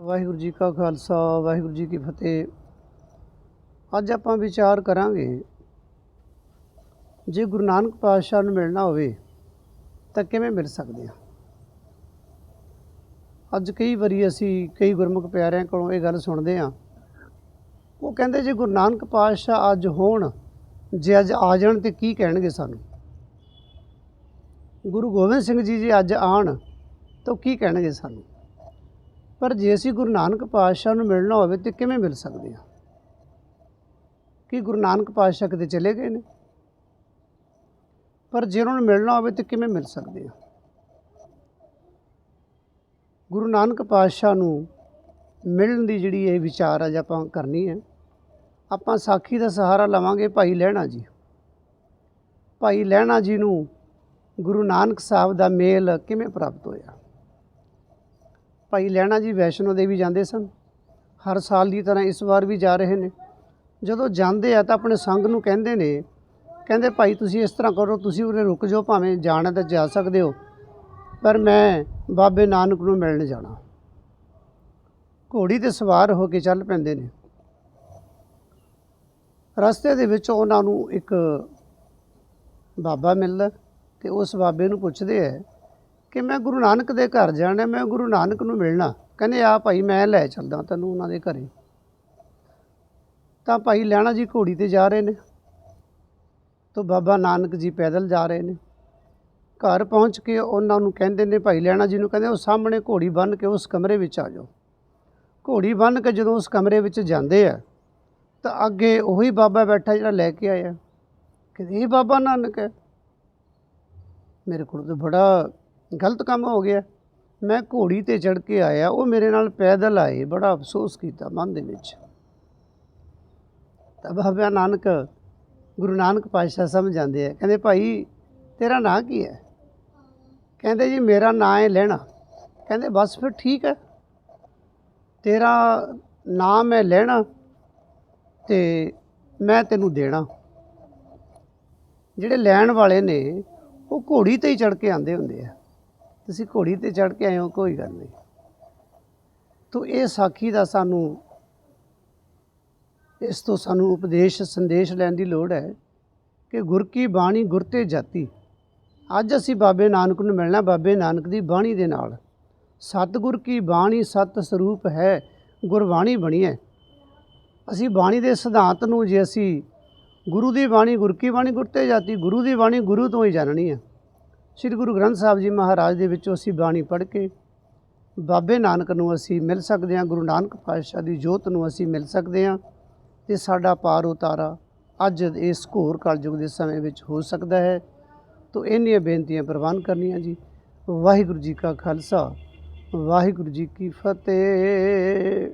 ਵਾਹਿਗੁਰੂ ਜੀ ਕਾ ਖਾਲਸਾ, ਵਾਹਿਗੁਰੂ ਜੀ ਕੀ ਫਤਿਹ। ਅੱਜ ਆਪਾਂ ਵਿਚਾਰ ਕਰਾਂਗੇ, ਜੇ ਗੁਰੂ ਨਾਨਕ ਪਾਤਸ਼ਾਹ ਨੂੰ ਮਿਲਣਾ ਹੋਵੇ, ਤਾਂ ਕਿਵੇਂ ਮਿਲ ਸਕਦੇ ਹਾਂ? ਅੱਜ ਕਈ ਵਾਰੀ ਅਸੀਂ ਕਈ ਗੁਰਮੁਖ ਪਿਆਰਿਆਂ ਕੋਲੋਂ ਇਹ ਗੱਲ ਸੁਣਦੇ ਹਾਂ। ਉਹ ਕਹਿੰਦੇ, ਜੇ ਗੁਰੂ ਨਾਨਕ ਪਾਤਸ਼ਾਹ ਅੱਜ ਹੋਣ, ਜੇ ਅੱਜ ਆ ਜਾਣ ਤੇ ਕੀ ਕਹਿਣਗੇ ਸਾਨੂੰ? ਗੁਰੂ ਗੋਬਿੰਦ ਸਿੰਘ ਜੀ ਜੇ ਅੱਜ ਆਣ, ਤਾਂ ਉਹ ਕੀ ਕਹਿਣਗੇ ਸਾਨੂੰ? ਪਰ ਜੇ ਅਸੀਂ ਗੁਰੂ ਨਾਨਕ ਪਾਤਸ਼ਾਹ ਨੂੰ ਮਿਲਣਾ ਹੋਵੇ ਤੇ ਕਿਵੇਂ ਮਿਲ ਸਕਦੇ ਹਾਂ? ਕੀ ਗੁਰੂ ਨਾਨਕ ਪਾਤਸ਼ਾਹ ਕਿਤੇ ਚਲੇ ਗਏ ਨੇ? ਪਰ ਜੇ ਉਹਨਾਂ ਨੂੰ ਮਿਲਣਾ ਹੋਵੇ ਤੇ ਕਿਵੇਂ ਮਿਲ ਸਕਦੇ ਹਾਂ? ਗੁਰੂ ਨਾਨਕ ਪਾਤਸ਼ਾਹ ਨੂੰ ਮਿਲਣ ਦੀ ਜਿਹੜੀ ਇਹ ਵਿਚਾਰ ਅੱਜ ਆਪਾਂ ਕਰਨੀ ਹੈ, ਆਪਾਂ ਸਾਖੀ ਦਾ ਸਹਾਰਾ ਲਵਾਂਗੇ ਭਾਈ ਲਹਿਣਾ ਜੀ। ਭਾਈ ਲਹਿਣਾ ਜੀ ਨੂੰ ਗੁਰੂ ਨਾਨਕ ਸਾਹਿਬ ਦਾ ਮੇਲ ਕਿਵੇਂ ਪ੍ਰਾਪਤ ਹੋਇਆ? ਭਾਈ ਲਹਿਣਾ ਜੀ ਵੈਸ਼ਨੋ ਦੇਵੀ ਜਾਂਦੇ ਸਨ। ਹਰ ਸਾਲ ਦੀ ਤਰ੍ਹਾਂ ਇਸ ਵਾਰ ਵੀ ਜਾ ਰਹੇ ਨੇ। ਜਦੋਂ ਜਾਂਦੇ ਆ ਤਾਂ ਆਪਣੇ ਸੰਗ ਨੂੰ ਕਹਿੰਦੇ ਨੇ, ਕਹਿੰਦੇ, ਭਾਈ, ਤੁਸੀਂ ਇਸ ਤਰ੍ਹਾਂ ਕਰੋ, ਤੁਸੀਂ ਉਰੇ ਰੁਕ ਜਾਓ, ਭਾਵੇਂ ਜਾਣਾ ਤਾਂ ਜਾ ਸਕਦੇ ਹੋ, ਪਰ ਮੈਂ ਬਾਬੇ ਨਾਨਕ ਨੂੰ ਮਿਲਣ ਜਾਣਾ। ਘੋੜੀ ਤੇ ਸਵਾਰ ਹੋ ਕੇ ਚੱਲ ਪੈਂਦੇ ਨੇ। ਰਸਤੇ ਦੇ ਵਿੱਚ ਉਹਨਾਂ ਨੂੰ ਇੱਕ ਬਾਬਾ ਮਿਲਦਾ ਤੇ ਉਸ ਬਾਬੇ ਨੂੰ ਪੁੱਛਦੇ ਐ ਕਿ ਮੈਂ ਗੁਰੂ ਨਾਨਕ ਦੇ ਘਰ ਜਾਣਾ ਮੈਂ ਗੁਰੂ ਨਾਨਕ ਨੂੰ ਮਿਲਣਾ। ਕਹਿੰਦੇ, ਆ ਭਾਈ, ਮੈਂ ਲੈ ਚੱਲਦਾ ਤੈਨੂੰ ਉਹਨਾਂ ਦੇ ਘਰੇ। ਤਾਂ ਭਾਈ ਲੈਣਾ ਜੀ ਘੋੜੀ ਤੇ ਜਾ ਰਹੇ ਨੇ। ਤਾਂ ਬਾਬਾ ਨਾਨਕ ਜੀ ਪੈਦਲ ਜਾ ਰਹੇ ਨੇ। ਘਰ ਪਹੁੰਚ ਕੇ ਉਹਨਾਂ ਨੂੰ ਕਹਿੰਦੇ ਨੇ, ਭਾਈ ਲੈਣਾ ਜੀ ਨੂੰ ਕਹਿੰਦੇ, ਉਹ ਸਾਹਮਣੇ ਘੋੜੀ ਬੰਨ੍ਹ ਕੇ ਉਸ ਕਮਰੇ ਵਿੱਚ ਆ ਜਾਓ। ਘੋੜੀ ਬੰਨ੍ਹ ਕੇ ਜਦੋਂ ਉਸ ਕਮਰੇ ਵਿੱਚ ਜਾਂਦੇ ਆ, ਤਾਂ ਅੱਗੇ ਉਹੀ ਬਾਬਾ ਬੈਠਾ ਜਿਹੜਾ ਲੈ ਕੇ ਆਇਆ। ਕਹਿੰਦੇ, ਇਹ ਬਾਬਾ ਨਾਨਕ ਹੈ। ਮੇਰੇ ਕੋਲ ਤਾਂ ਬੜਾ ਗਲਤ ਕੰਮ ਹੋ ਗਿਆ। ਮੈਂ ਘੋੜੀ ਤੇ ਚੜ ਕੇ ਆਇਆ। ਉਹ ਮੇਰੇ ਨਾਲ ਪੈਦਲ ਆਏ। ਬੜਾ ਅਫਸੋਸ ਕੀਤਾ ਮਨ ਦੇ ਵਿੱਚ। ਤਾਂ ਬਾਬਾ ਨਾਨਕ, ਗੁਰੂ ਨਾਨਕ ਪਾਤਸ਼ਾਹ ਸਮਝ ਜਾਂਦੇ ਆ। ਕਹਿੰਦੇ, ਭਾਈ, ਤੇਰਾ ਨਾਂ ਕੀ ਹੈ? ਕਹਿੰਦੇ, ਜੀ, ਮੇਰਾ ਨਾਂ ਹੈ ਲੈਣਾ ਕਹਿੰਦੇ, ਬਸ ਫਿਰ ਠੀਕ ਹੈ। ਤੇਰਾ ਨਾਮ ਹੈ ਲੈਣਾ ਤੇ ਮੈਂ ਤੈਨੂੰ ਦੇਣਾ। ਜਿਹੜੇ ਲੈਣ ਵਾਲੇ ਨੇ, ਉਹ ਘੋੜੀ ਤੇ ਹੀ ਚੜ ਕੇ ਆਂਦੇ ਹੁੰਦੇ ਆ। ਤੁਸੀਂ ਘੋੜੀ ਤੇ ਚੜ ਕੇ ਆਏ ਹੋ, ਕੋਈ ਗੱਲ ਨਹੀਂ। ਤੋ ਇਹ ਸਾਖੀ ਦਾ ਸਾਨੂੰ, ਇਸ ਤੋਂ ਸਾਨੂੰ ਉਪਦੇਸ਼, ਸੰਦੇਸ਼ ਲੈਣ ਦੀ ਲੋੜ ਹੈ ਕਿ ਗੁਰ ਕੀ ਬਾਣੀ ਗੁਰ ਤੇ ਜਾਤੀ। ਅੱਜ ਅਸੀਂ ਬਾਬੇ ਨਾਨਕ ਨੂੰ ਮਿਲਣਾ, ਬਾਬੇ ਨਾਨਕ ਦੀ ਬਾਣੀ ਦੇ ਨਾਲ। ਸਤਿਗੁਰ ਕੀ ਬਾਣੀ ਸਤ ਸਰੂਪ ਹੈ, ਗੁਰਬਾਣੀ ਬਣੀ ਹੈ। ਅਸੀਂ ਬਾਣੀ ਦੇ ਸਿਧਾਂਤ ਨੂੰ ਜੇ ਅਸੀਂ ਗੁਰੂ ਦੀ ਬਾਣੀ, ਗੁਰ ਕੀ ਬਾਣੀ ਗੁਰ ਤੇ ਜਾਤੀ, ਗੁਰੂ ਦੀ ਬਾਣੀ ਗੁਰੂ ਤੋਂ ਹੀ ਜਾਣਨੀ ਹੈ। ਸ੍ਰੀ ਗੁਰੂ ਗ੍ਰੰਥ ਸਾਹਿਬ ਜੀ ਮਹਾਰਾਜ ਦੇ ਵਿੱਚੋਂ ਅਸੀਂ ਬਾਣੀ ਪੜ੍ਹ ਕੇ ਬਾਬੇ ਨਾਨਕ ਨੂੰ ਅਸੀਂ ਮਿਲ ਸਕਦੇ ਹਾਂ, ਗੁਰੂ ਨਾਨਕ ਪਾਤਸ਼ਾਹ ਦੀ ਜੋਤ ਨੂੰ ਅਸੀਂ ਮਿਲ ਸਕਦੇ ਹਾਂ ਤੇ ਸਾਡਾ ਪਾਰ ਉਤਾਰਾ ਅੱਜ ਇਸ ਘੋਰ ਕਲਯੁਗ ਦੇ ਸਮੇਂ ਵਿੱਚ ਹੋ ਸਕਦਾ ਹੈ। ਤੋ ਇੰਨੀਆਂ ਬੇਨਤੀਆਂ ਪ੍ਰਵਾਨ ਕਰਨੀਆਂ ਜੀ। ਵਾਹਿਗੁਰੂ ਜੀ ਕਾ ਖਾਲਸਾ, ਵਾਹਿਗੁਰੂ ਜੀ ਕੀ ਫਤਿਹ।